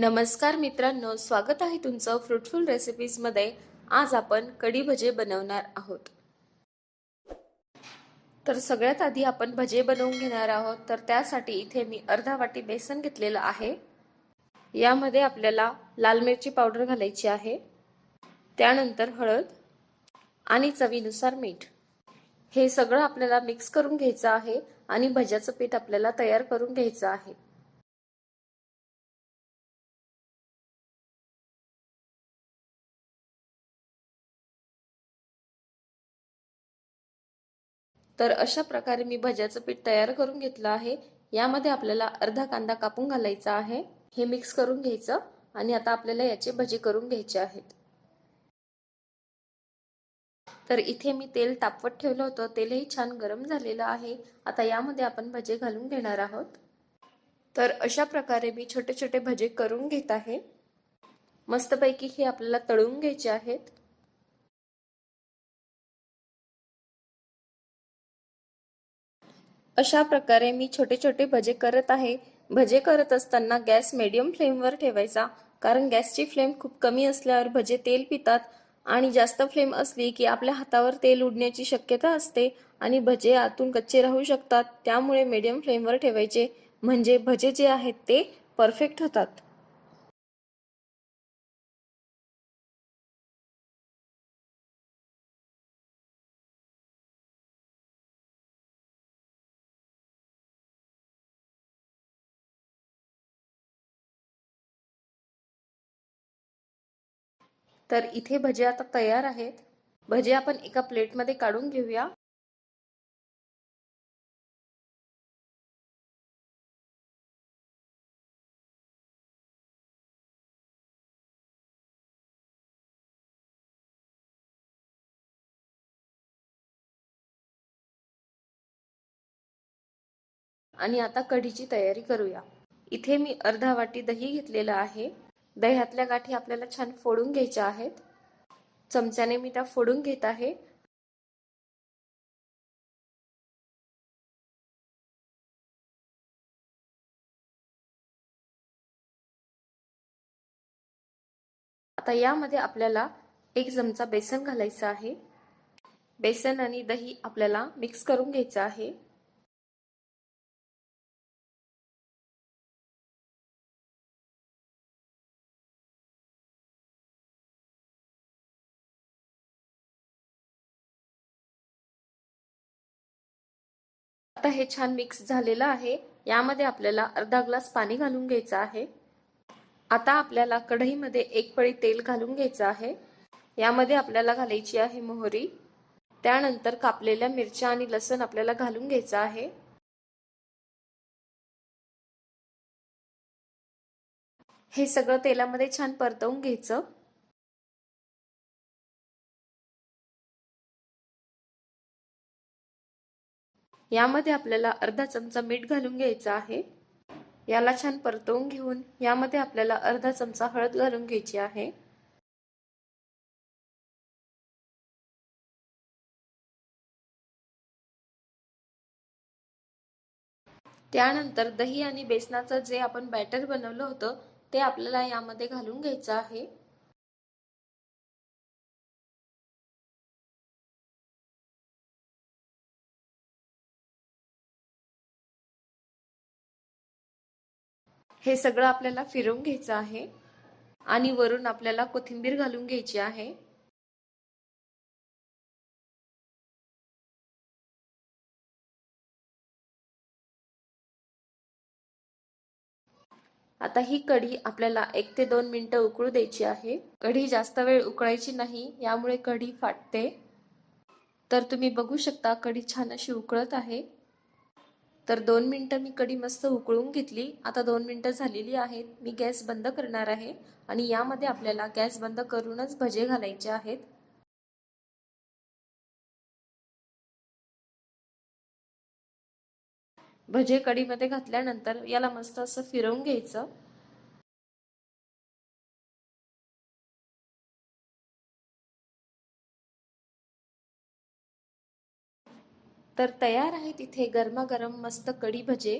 नमस्कार मित्रांनो स्वागत आहे तुमचं फ्रुटफुल रेसिपीजमध्ये आज आपण कढी भजे बनवणार आहोत. तर सगळ्यात आधी आपण भजे बनवून घेणार आहोत. तर त्यासाठी इथे मी अर्धा वाटी बेसन घेतलेलं आहे. यामध्ये आपल्याला लाल मिरची पावडर घालायची आहे. त्यानंतर हळद आणि चवीनुसार मीठ. हे सगळं आपल्याला मिक्स करून घ्यायचं आहे आणि भज्याचं पीठ आपल्याला तयार करून घ्यायचं आहे. तर अशा प्रकारे मी भज्याचं पीठ तयार करून घेतलं आहे. यामध्ये आपल्याला अर्धा कांदा कापून घालायचा आहे. हे मिक्स करून घ्यायचं आणि आता आपल्याला याचे भजे करून घ्यायचे आहेत. तर इथे मी तेल तापवत ठेवलं होतं. तेलही छान गरम झालेलं आहे. आता यामध्ये आपण भजे घालून घेणार आहोत. तर अशा प्रकारे मी छोटे छोटे भजे करून घेत आहे. मस्तपैकी हे आपल्याला तळून घ्यायचे आहेत. अशा प्रकारे मी छोटे छोटे भजे करत आहे. भजे करत असताना गॅस मिडियम फ्लेमवर ठेवायचा. कारण गॅसची फ्लेम खूप कमी असल्यावर भजे तेल पितात. आणि जास्त फ्लेम असली की आपल्या हातावर तेल उडण्याची शक्यता असते. आणि भजे आतून कच्चे राहू शकतात. त्यामुळे मीडियम फ्लेमवर ठेवायचे. म्हणजे भजे जे आहेत ते परफेक्ट होतात. तर इथे भजे आता तयार आहेत. भजे आपण एका प्लेटमध्ये काढून घेऊया. आणि आता कढीची तयारी करूया. इथे मी अर्धा वाटी दही घेतलेलं आहे. दह्यातल्या गाठी आपल्याला छान फोडून घ्यायच्या आहेत. चमच्याने मी त्या फोडून घेत आहे. आता यामध्ये आपल्याला एक चमचा बेसन घालायचं आहे. बेसन आणि दही आपल्याला मिक्स करून घ्यायचं आहे. आता हे छान मिक्स झालेलं आहे. यामध्ये आपल्याला अर्धा ग्लास पाणी घालून घ्यायचं आहे. आता आपल्याला कढईमध्ये एक पळी तेल घालून घ्यायचं आहे. यामध्ये आपल्याला घालायची आहे मोहरी. त्यानंतर कापलेल्या मिरच्या आणि लसण आपल्याला घालून घ्यायचं आहे. हे सगळं तेलामध्ये छान परतवून घ्यायचं. यामध्ये आपल्याला अर्धा चमचा मीठ घालून घ्यायचं आहे. याला छान परतवून घेऊन यामध्ये आपल्याला अर्धा चमचा हळद घालून घ्यायची आहे. त्यानंतर दही आणि बेसनाचं जे आपण बॅटर बनवलं होतं ते आपल्याला यामध्ये घालून घ्यायचं आहे. हे सगळं आपल्याला फिरवून घ्यायचं आहे. आणि वरून आपल्याला कोथिंबीर घालून घ्यायची आहे. आता ही कढी आपल्याला एक ते दोन मिनिटं उकळू द्यायची आहे. कढी जास्त वेळ उकळायची नाही यामुळे कढी फाटते. तर तुम्ही बघू शकता कढी छान अशी उकळत आहे. तर दोन मिनटं मी कढी मस्त उकळून घेतली. आता दोन मिनटं झालेली आहेत. मी गॅस बंद करणार आहे आणि यामध्ये आपल्याला गॅस बंद करूनच भजे घालायचे आहेत. भजे कढीमध्ये घातल्यानंतर याला मस्त असं फिरवून घ्यायचं. तर तयार आहे तिथे गरमागरम मस्त कढी भजे.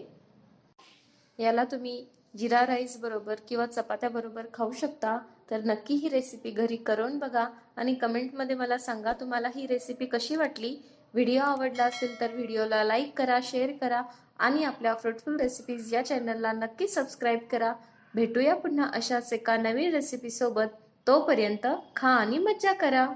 याला तुम्ही जिरा राईस बरोबर किंवा चपात्या बरोबर खाऊ शकता. तर नक्की ही रेसिपी घरी करून बघा आणि कमेंटमध्ये मला सांगा तुम्हाला ही रेसिपी कशी वाटली. व्हिडिओ आवडला असेल तर व्हिडिओला लाईक करा शेअर करा आणि आपल्या फ्रुटफुल रेसिपीज या चॅनलला नक्की सबस्क्राईब करा. भेटूया पुन्हा अशाच एका नवीन रेसिपीसोबत तोपर्यंत खा आणि मज्जा करा.